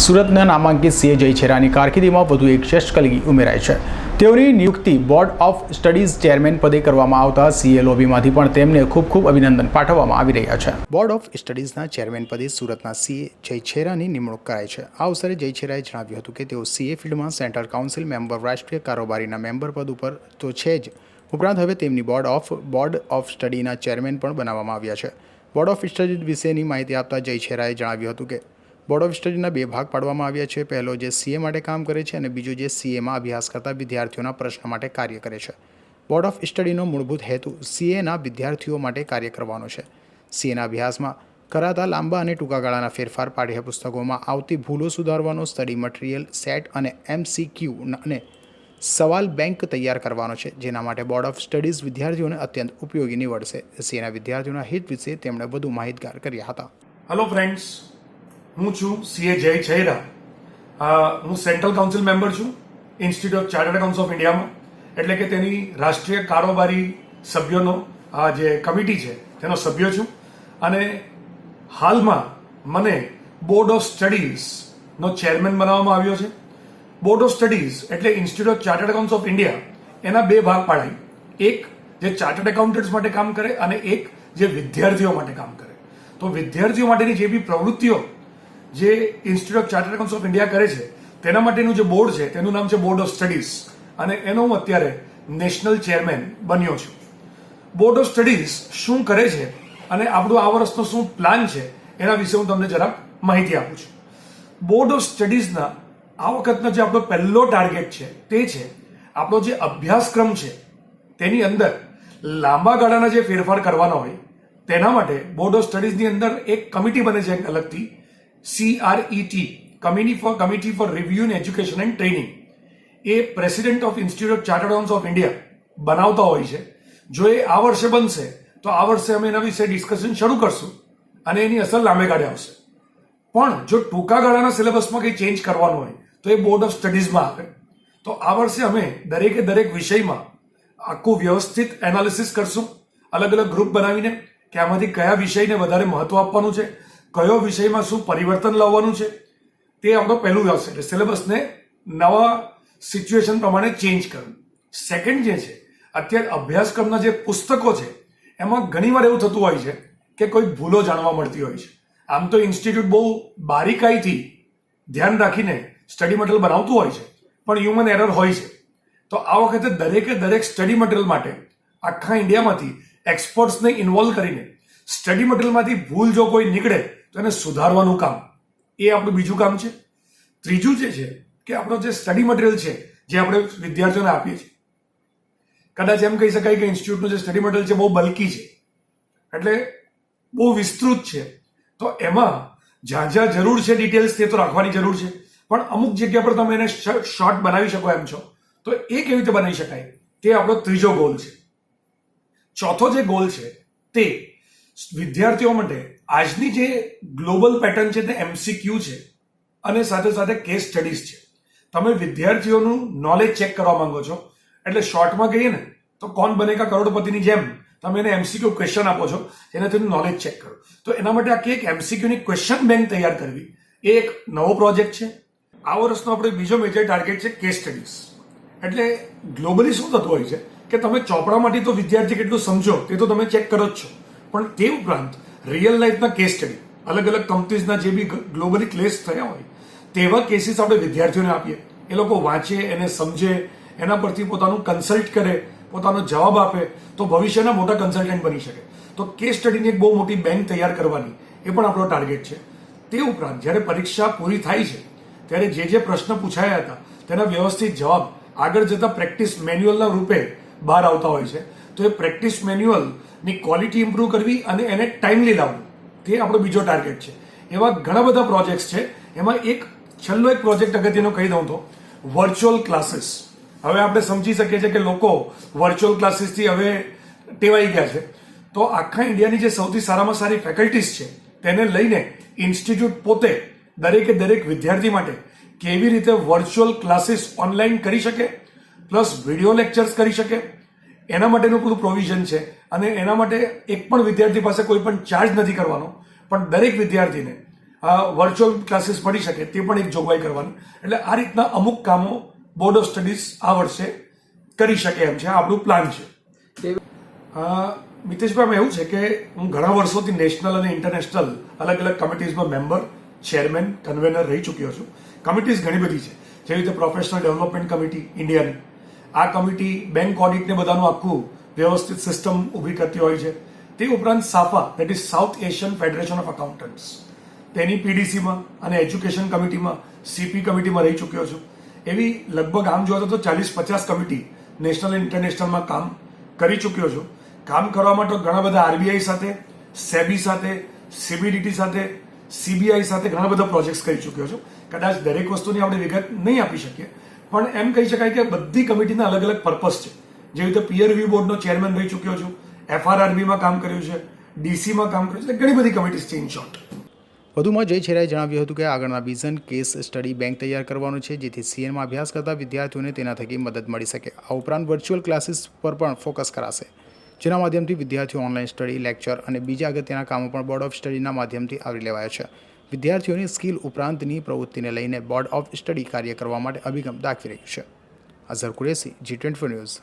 સુરતના નામાંકિત સીએ જયછેરાની કારકિર્દીમાં વધુ એક શ્રેષ્ઠ કલગી ઉમેરાય છે. તેઓની નિયુક્તિ બોર્ડ ઓફ સ્ટડીઝ ચેરમેન પદે કરવામાં આવતા સીએ લોબીમાંથી પણ તેમને ખૂબ ખૂબ અભિનંદન પાઠવવામાં આવી રહ્યા છે. બોર્ડ ઓફ સ્ટડીઝના ચેરમેન પદે સુરતના સીએ જય છેરાની નિમણૂક કરાઈ છે. આ અવસરે જય છેરાએ જણાવ્યું હતું કે તેઓ સીએ ફિલ્ડમાં સેન્ટ્રલ કાઉન્સિલ મેમ્બર, રાષ્ટ્રીય કારોબારીના મેમ્બર પદ ઉપર તો છે જ. ઉપરાંત હવે તેમની બોર્ડ ઓફ બોર્ડ ઓફ સ્ટડીના ચેરમેન પણ બનાવવામાં આવ્યા છે. બોર્ડ ઓફ સ્ટડીઝ વિશેની માહિતી આપતા જય છેરાએ જણાવ્યું હતું કે બોર્ડ ઓફ સ્ટડીના બે ભાગ પાડવામાં આવ્યા છે. પહેલો જે સીએ માટે કામ કરે છે અને બીજું જે સીએમાં અભ્યાસ કરતા વિદ્યાર્થીઓના પ્રશ્ન માટે કાર્ય કરે છે. બોર્ડ ઓફ સ્ટડીનો મૂળભૂત હેતુ સીએના વિદ્યાર્થીઓ માટે કાર્ય કરવાનો છે. સીએના અભ્યાસમાં કરાતા લાંબા અને ટૂંકા ગાળાના ફેરફાર પાઠ્યપુસ્તકોમાં આવતી ભૂલો સુધારવાનો સ્ટડી મટીરિયલ સેટ અને એમસીક્યુ અને સવાલ બેંક તૈયાર કરવાનો છે. જેના માટે બોર્ડ ઓફ સ્ટડીઝ વિદ્યાર્થીઓને અત્યંત ઉપયોગી નીવડશે. સીએના વિદ્યાર્થીઓના હિત વિશે તેમણે વધુ માહિતગાર કર્યા હતા. હેલો ફ્રેન્ડ્સ હું છું સીએ જય છૈરા હું સેન્ટ્રલ કાઉન્સિલ મેમ્બર છું institute of chartered accounts of ઇન્ડિયામાં એટલે કે તેની રાષ્ટ્રીય કારોબારી સભ્યોનો, આ જે કમિટી છે, તેનો સભ્ય છું. અને હાલમાં મને બોર્ડ ઓફ સ્ટડીઝનો ચેરમેન બનાવવામાં આવ્યો છે. બોર્ડ ઓફ સ્ટડીઝ એટલે institute of chartered accounts of India એના બે ભાગ પાડાય. એક જે ચાર્ટર્ડ એકાઉન્ટન્ટ્સ માટે કામ કરે અને એક જે વિદ્યાર્થીઓ માટે કામ કરે. તો વિદ્યાર્થીઓ માટેની જે બી પ્રવૃત્તિઓ જે institute of chartered accounts of India કરે છે, તેના માટેનું જે બોર્ડ છે, તેનું નામ છે બોર્ડ ઓફ સ્ટડીઝ અને એનો હું અત્યારે નેશનલ ચેરમેન બન્યો છું. બોર્ડ ઓફ સ્ટડીઝ શું કરે છે અને આપણું આ વર્ષનો શું પ્લાન છે, એના વિશે હું તમને જરાક માહિતી આપું છું. બોર્ડ ઓફ સ્ટડીઝના આ વખતનો જે આપણો પહેલો ટાર્ગેટ છે, તે છે આપણો જે અભ્યાસક્રમ છે, તેની અંદર લાંબા ગાળાના જે ફેરફાર કરવાના હોય, તેના માટે બોર્ડ ઓફ સ્ટડીઝની અંદર એક કમિટી બને છે અલગથી CRET committee for committee for review in education and training A president of institute chartered accounts of India બનાવતા હોય છે. જો એ આ વર્ષે બનશે, તો આ વર્ષે અમે એના વિશે ડિસ્કશન શરૂ કરશું અને એની અસર લાંબે ગાળે આવશે. પણ જો ટૂંકા ગાળાના સિલેબસમાં કંઈ ચેન્જ કરવાનું હોય, તો એ બોર્ડ ઓફ સ્ટડીઝમાં આવે તો આ વર્ષે અમે દરેકે દરેક વિષયમાં આખું વ્યવસ્થિત એનાલિસિસ કરશું. અલગ અલગ ગ્રુપ બનાવીને કે આમાંથી કયા વિષયને વધારે મહત્વ આપવાનું છે કયો વિષયમાં શું પરિવર્તન લાવવાનું છે, તે આપણો પહેલું આવશે એટલે સિલેબસને નવા સિચ્યુએશન પ્રમાણે ચેન્જ કરવું. સેકન્ડ જે છે, અત્યારે અભ્યાસક્રમના જે પુસ્તકો છે, એમાં ઘણીવાર એવું થતું હોય છે કે કોઈ ભૂલો જાણવા મળતી હોય છે. આમ તો ઇન્સ્ટિટ્યૂટ બહુ બારીકાઈથી ધ્યાન રાખીને સ્ટડી મટીરિયલ બનાવતું હોય છે, પણ હ્યુમન એરર હોય છે. તો આ વખતે દરેકે દરેક સ્ટડી મટીરિયલ માટે આખા ઇન્ડિયામાંથી એક્સપર્ટ્સને ઇન્વોલ્વ કરીને સ્ટડી મટીરિયલમાંથી ભૂલ જો કોઈ નીકળે તો એને સુધારવાનું કામ. એ આપણું બીજું કામ છે. ત્રીજું જે છે કે આપણો જે સ્ટડી મટીરિયલ છે, જે આપણે વિદ્યાર્થીઓને આપીએ છીએ. કદાચ એમ કહી શકાય કે ઇન્સ્ટિટ્યૂટનું જે સ્ટડી મટીરિયલ છે બહુ બલ્કી છે. એટલે બહુ વિસ્તૃત છે. તો એમાં જ્યાં જ્યાં જરૂર છે ડિટેલ્સ તે તો રાખવાની જરૂર છે. પણ અમુક જગ્યા પર તમે એને શોર્ટ બનાવી શકો એમ છો. તો એ કેવી રીતે બનાવી શકાય? તે આપણો ત્રીજો ગોલ છે. ચોથો જે ગોલ છે તે વિદ્યાર્થીઓ માટે આજની જે ગ્લોબલ પેટર્ન છે તે એમસીક્યુ છે અને સાથે સાથે કેસ સ્ટડીઝ છે. તમે વિદ્યાર્થીઓનું નોલેજ ચેક કરવા માંગો છો. એટલે શોર્ટમાં કહીએ ને, તો કોણ બનેગા કરોડપતિની જેમ, તમે એને એમસીક્યુ ક્વેશ્ચન આપો છો એનાથી નોલેજ ચેક કરો. તો એના માટે આખી એક એમસીક્યુની ક્વેશ્ચન બેંક તૈયાર કરવી. એ એક નવો પ્રોજેક્ટ છે. આ વર્ષનો આપણે બીજો મેજર ટાર્ગેટ છે કેસ સ્ટડીઝ એટલે ગ્લોબલી શું થતું હોય છે કે તમે ચોપડામાંથી તો વિદ્યાર્થી કેટલું સમજો તે તો તમે ચેક કરો જ છો. પણ તે ઉપરાંત રિયલ લાઈફના કેસ સ્ટડી અલગ અલગ કંપનીઝના જે બી ગ્લોબલી ક્લેસ થયા હોય, તેવા કેસીસ આપણે વિદ્યાર્થીઓને આપીએ. એ લોકો વાંચે, એને સમજે, એના પરથી પોતાનું કન્સલ્ટ કરે, પોતાનો જવાબ આપે, તો ભવિષ્યના મોટા કન્સલ્ટન્ટ બની શકે. તો કેસ સ્ટડીની એક બહુ મોટી બેંક તૈયાર કરવાની, એ પણ આપણો ટાર્ગેટ છે. તે ઉપરાંત જ્યારે પરીક્ષા પૂરી થાય છે, ત્યારે જે જે પ્રશ્ન પૂછાયા હતા, તેના વ્યવસ્થિત જવાબ આગળ જતા પ્રેક્ટિસ મેન્યુઅલના રૂપે બહાર આવતા હોય છે. તો એ પ્રેક્ટિસ મેન્યુઅલની ક્વોલિટી ઇમ્પ્રૂવ કરવી અને એને ટાઈમલી લાવવું. તે આપણો બીજો ટાર્ગેટ છે. એવા ઘણા બધા પ્રોજેક્ટ્સ છે. એમાં એક છેલ્લો એક પ્રોજેક્ટ અગત્યનો કહી દઉં તો વર્ચ્યુઅલ ક્લાસીસ હવે આપણે સમજી શકીએ છીએ કે લોકો વર્ચ્યુઅલ ક્લાસીસથી હવે ટેવાઈ ગયા છે. તો આખા ઇન્ડિયાની જે સૌથી સારામાં સારી ફેકલ્ટીઝ છે, તેને લઈને ઇન્સ્ટિટ્યૂટ પોતે દરેકે દરેક વિદ્યાર્થી માટે કેવી રીતે વર્ચ્યુઅલ ક્લાસીસ ઓનલાઈન કરી શકે પ્લસ વીડિયો લેક્ચર્સ કરી શકે એના માટેનું પૂરું પ્રોવિઝન છે અને એના માટે એક પણ વિદ્યાર્થી પાસે કોઈ પણ ચાર્જ નથી કરવાનો. પણ દરેક વિદ્યાર્થીને વર્ચ્યુઅલ ક્લાસીસ મળી શકે તે પણ એક જોગવાઈ કરવાની. એટલે આ રીતના અમુક કામો બોર્ડ ઓફ સ્ટડીઝ આ વર્ષે કરી શકે એમ છે. આપણું પ્લાન છે. મિતેશભાઈ એવું છે કે હું ઘણા વર્ષોથી નેશનલ અને ઇન્ટરનેશનલ અલગ અલગ કમિટીઝમાં મેમ્બર ચેરમેન કન્વેનર રહી ચૂક્યો છું. કમિટીઝ ઘણી બધી છે. જેવી રીતે પ્રોફેશનલ ડેવલપમેન્ટ કમિટી ઇન્ડિયાની આ કમિટી બેંક ઓડિટને બધાનું આખું વ્યવસ્થિત સિસ્ટમ ઊભી કરતી હોય છે. તે ઉપરાંત SAFA that is South Asian Federation of Accountants તેની પીડીસીમાં અને એજ્યુકેશન કમિટીમાં સીપી કમિટીમાં રહી ચૂક્યો છું. એવી લગભગ આમ જોવા તો ચાલીસ પચાસ કમિટી નેશનલ ઇન્ટરનેશનલમાં કામ કરી ચૂક્યો છું. કામ કરવા માટે ઘણા બધા આરબીઆઈ સાથે સેબી સાથે સીબીડીટી સાથે સીબીઆઈ સાથે ઘણા બધા પ્રોજેક્ટ્સ કરી ચૂક્યો છું. કદાચ દરેક વસ્તુની આપણે વિગત નહીં આપી શકીએ પણ એમ કહી શકાય કે બધી કમિટીના અલગ અલગ પર્પસ છે. જેવી રીતે પીયર રિવ્યુ બોર્ડનો ચેરમેન રહી ચૂક્યો છું એફઆરઆરબીમાં કામ કર્યું છે ડીસીમાં કામ કર્યું છે ઘણી બધી કમિટીઝ છે ઇન શોર્ટ વધુમાં જય છેરાએ જણાવ્યું હતું કે આગળના વિઝન કેસ સ્ટડી બેંક તૈયાર કરવાનું છે, જેથી સીએનમાં અભ્યાસ કરતા વિદ્યાર્થીઓને તેના થકી મદદ મળી શકે. આ ઉપરાંત વર્ચ્યુઅલ ક્લાસીસ પર પણ ફોકસ કરાશે. જેના માધ્યમથી વિદ્યાર્થીઓ ઓનલાઈન સ્ટડી લેક્ચર અને બીજા અગત્યના કામો પણ બોર્ડ ઓફ સ્ટડીના માધ્યમથી આવરી લેવાયા છે. વિદ્યાર્થીઓની સ્કિલ ઉપરાંતની પ્રવૃત્તિને લઈને બોર્ડ ઓફ સ્ટડી કાર્ય કરવા માટે અભિગમ દાખવી રહ્યું છે. Azhar Qureshi G twenty news